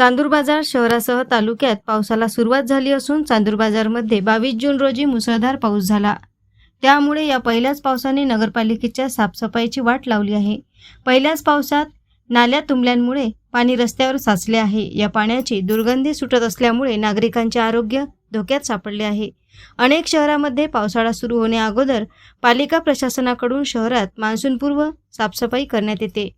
चांदूर बाजार शहरासह तालुक्यात पावसाला सुरुवात झाली असून चांदूर बाजारमध्ये बावीस जून रोजी मुसळधार पाऊस झाला. त्यामुळे या पहिल्याच पावसाने नगरपालिकेच्या साफसफाईची वाट लावली आहे. पहिल्याच पावसात नाल्या तुंबल्यांमुळे पाणी रस्त्यावर साचले आहे. या पाण्याची दुर्गंधी सुटत असल्यामुळे नागरिकांचे आरोग्य धोक्यात सापडले आहे. अनेक शहरामध्ये पावसाळा सुरू होण्याअगोदर पालिका प्रशासनाकडून शहरात मान्सूनपूर्व साफसफाई करण्यात येते.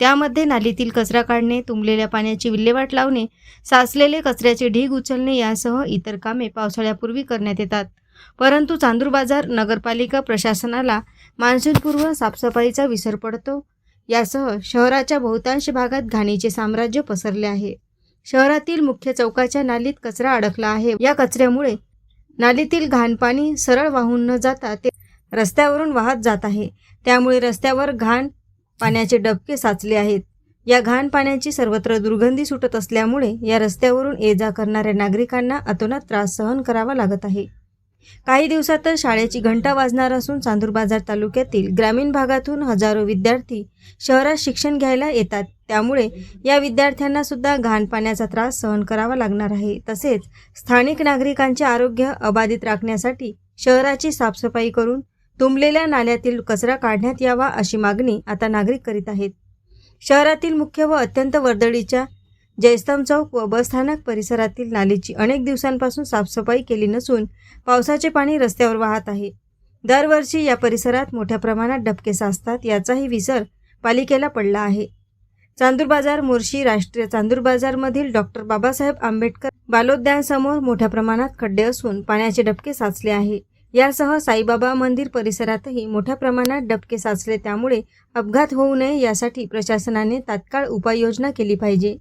त्यामध्ये नालीतील कचरा काढणे तुंबलेल्या पाण्याची विल्हेवाट लावणे साचलेले कचऱ्याचे ढीग उचलणे यासह इतर कामे पावसाळ्यापूर्वी करण्यात येतात. परंतु चांदूर बाजार नगरपालिका प्रशासनाला मान्सूनपूर्व साफसफाईचा विसर पडतो यासह शहराच्या बहुतांश भागात घाणीचे साम्राज्य पसरले आहे. शहरातील मुख्य चौकाच्या नालीत कचरा अडकला आहे. या कचऱ्यामुळे नालीतील घाण पाणी सरळ वाहून न जाता ते रस्त्यावरून वाहत जात आहे. त्यामुळे रस्त्यावर घाण पाण्याचे डबके साचले आहेत. या घाण पाण्याची सर्वत्र दुर्गंधी सुटत असल्यामुळे या रस्त्यावरून ये जा करणाऱ्या नागरिकांना अतोनात त्रास सहन करावा लागत आहे. काही दिवसातच शाळेची घंटा वाजणार असून चांदूर बाजार तालुक्यातील ग्रामीण भागातून हजारो विद्यार्थी शहरात शिक्षण घ्यायला येतात. त्यामुळे या विद्यार्थ्यांना सुद्धा घाण पाण्याचा त्रास सहन करावा लागणार आहे. तसेच स्थानिक नागरिकांचे आरोग्य अबाधित राखण्यासाठी शहराची साफसफाई करून तुंबलेल्या नाल्यातील कचरा काढण्यात यावा अशी मागणी आता नागरिक करीत आहेत. शहरातील मुख्य व अत्यंत वर्दळीच्या जयस्तंभ चौक व बसस्थानक परिसरातील नालीची अनेक दिवसांपासून साफसफाई केली नसून पावसाचे पाणी रस्त्यावर वाहत आहे. दरवर्षी या परिसरात मोठ्या प्रमाणात डबके साचतात याचाही विसर पालिकेला पडला आहे. चांदूर बाजार मोर्शी राष्ट्रीय चांदूर बाजारमधील डॉक्टर बाबासाहेब आंबेडकर बालोद्यानसमोर मोठ्या प्रमाणात खड्डे असून पाण्याचे डबके साचले आहे. यासह साईबाबा मंदिर परिसरातही मोठ्या प्रमाणात डबके साचले त्यामुळे अपघात होऊ नये यासाठी प्रशासनाने तात्काळ उपाययोजना केली पाहिजे.